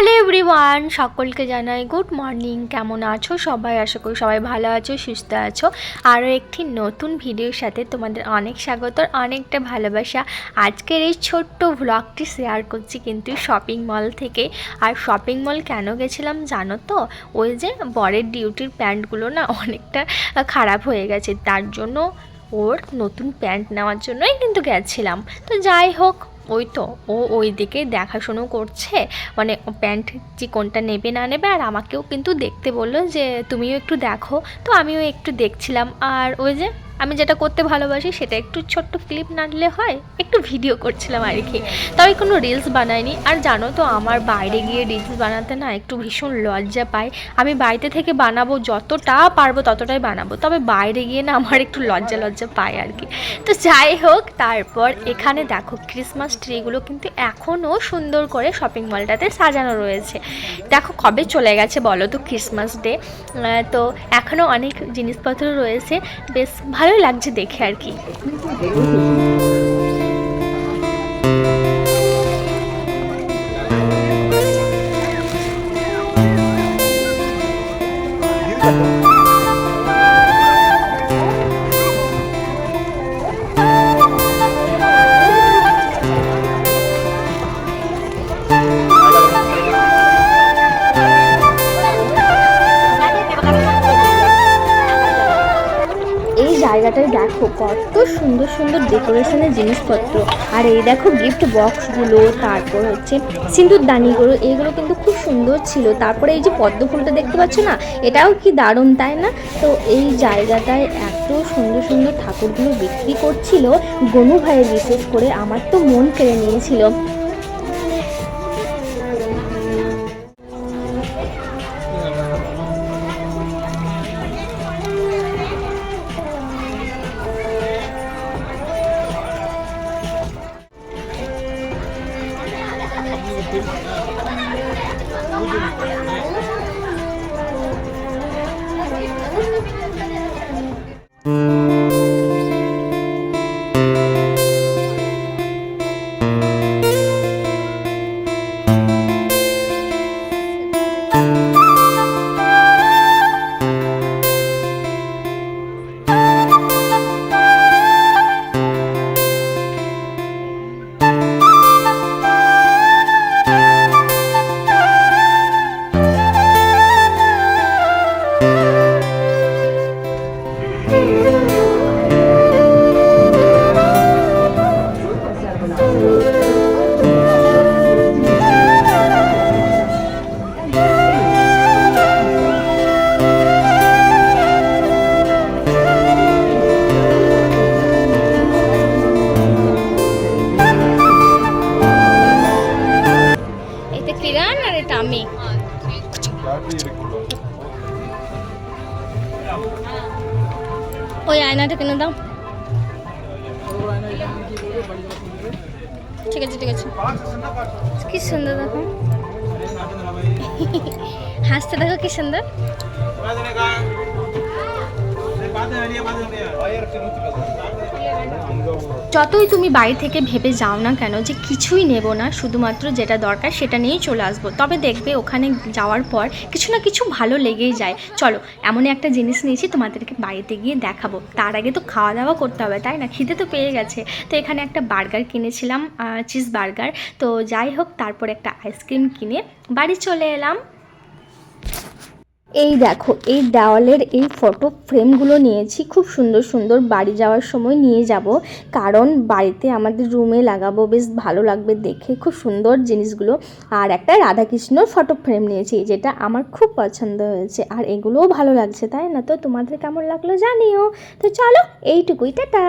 Hello everyone, সকলকে জানাই good morning. কেমন আছো সবাই? আশা করি সবাই ভালো আছো, সুস্থ আছো। আরও একটি নতুন ভিডিওর সাথে তোমাদের অনেক স্বাগত, অনেকটা ভালোবাসা। আজকের এই ছোট্ট ভ্লগটি শেয়ার করছি কিন্তু শপিং মল থেকে। আর শপিং মল কেন গেছিলাম জানো তো? ওই যে বরের ডিউটির প্যান্টগুলো না অনেকটা খারাপ হয়ে গেছে। তার জন্য ওর নতুন প্যান্ট নেওয়ার জন্যই কিন্তু গেছিলাম। তো যাই হোক ওই তো, ও ওই দিকে দেখাশুনো করছে মানে প্যান্ট যে কোনটা নেবে না নেবে, আর আমাকেও কিন্তু দেখতে বলল যে, তুমিও একটু দেখো। তো আমিও একটু দেখছিলাম, আর ওই যে আমি যেটা করতে ভালোবাসি সেটা একটু ছোট্ট ক্লিপ নাড়লে হয়, একটু ভিডিও করছিলাম আর কি। তবে কোনো রিলস বানাইনি। আর জানো তো, আমার বাইরে গিয়ে রিলস বানাতে না একটু ভীষণ লজ্জা পাই আমি বাড়িতে থেকে বানাবো যতটা পারব ততটাই বানাবো। তবে বাইরে গিয়ে না আমার একটু লজ্জা লজ্জা পাই আর কি। তো যাই হোক, তারপর এখানে দেখো ক্রিসমাস ট্রিগুলো কিন্তু এখনও সুন্দর করে শপিং মলটাতে সাজানো রয়েছে। দেখো কবে চলে গেছে বলো তো ক্রিসমাস ডে তো এখনও অনেক জিনিসপত্র রয়েছে। বেশ ভালোই লাগছে দেখে আর কি। জায়গাটায় দেখো কত সুন্দর সুন্দর ডেকোরেশনের জিনিসপত্র। আর এই দেখো গিফট বক্সগুলো তারপর হচ্ছে সিঁদুর দানিগুলো এইগুলো কিন্তু খুব সুন্দর ছিল। তারপরে এই যে পদ্ম ফুলটা দেখতে পাচ্ছ না? এটাও কি দারুণ, তাই না? তো এই জায়গাটায় এত সুন্দর সুন্দর ঠাকুরগুলো বিক্রি করছিল। গনু ভাইয়ের বিশেষ করে আমার তো মন কেড়ে নিয়েছিল। 他们那个黑马，我就。ওই আয়নাটা কিনে দাও। ঠিক আছে ঠিক আছে। কি সুন্দর দেখো। হাসতে দেখো কি সুন্দর। যতই তুমি বাড়ি থেকে ভেবে যাও না কেন যে কিছুই নেব না, শুধুমাত্র যেটা দরকার সেটা নিয়েই চলে আসব। তবে দেখবে ওখানে যাওয়ার পর কিছু না কিছু ভালো লেগেই যায়। চলো, এমনই একটা জিনিস নিয়েছি তোমাদেরকে বাড়িতে গিয়ে দেখাবো। তার আগে তো খাওয়া দাওয়া করতে হবে, তাই না? খিদে তো পেয়ে গেছে। তো এখানে একটা বার্গার কিনেছিলাম চিজ বার্গার। তো যাই হোক, তারপর একটা আইসক্রিম কিনে বাড়ি চলে এলাম। এই দেখো, এই দেওয়ালের এই ফটো ফ্রেমগুলো নিয়েছি, খুব সুন্দর সুন্দর বাড়ি যাওয়ার সময় নিয়ে যাব। কারণ বাড়িতে আমাদের রুমে লাগাবো, বেশ ভালো লাগবে দেখে, খুব সুন্দর জিনিসগুলো। আর একটা রাধাকৃষ্ণর ফটো ফ্রেম নিয়েছি, যেটা আমার খুব পছন্দ হয়েছে। আর এগুলোও ভালো লাগছে, তাই না? তো তোমাদের কেমন লাগল জানিও। তো চলো, এইটুকুই, টাটা!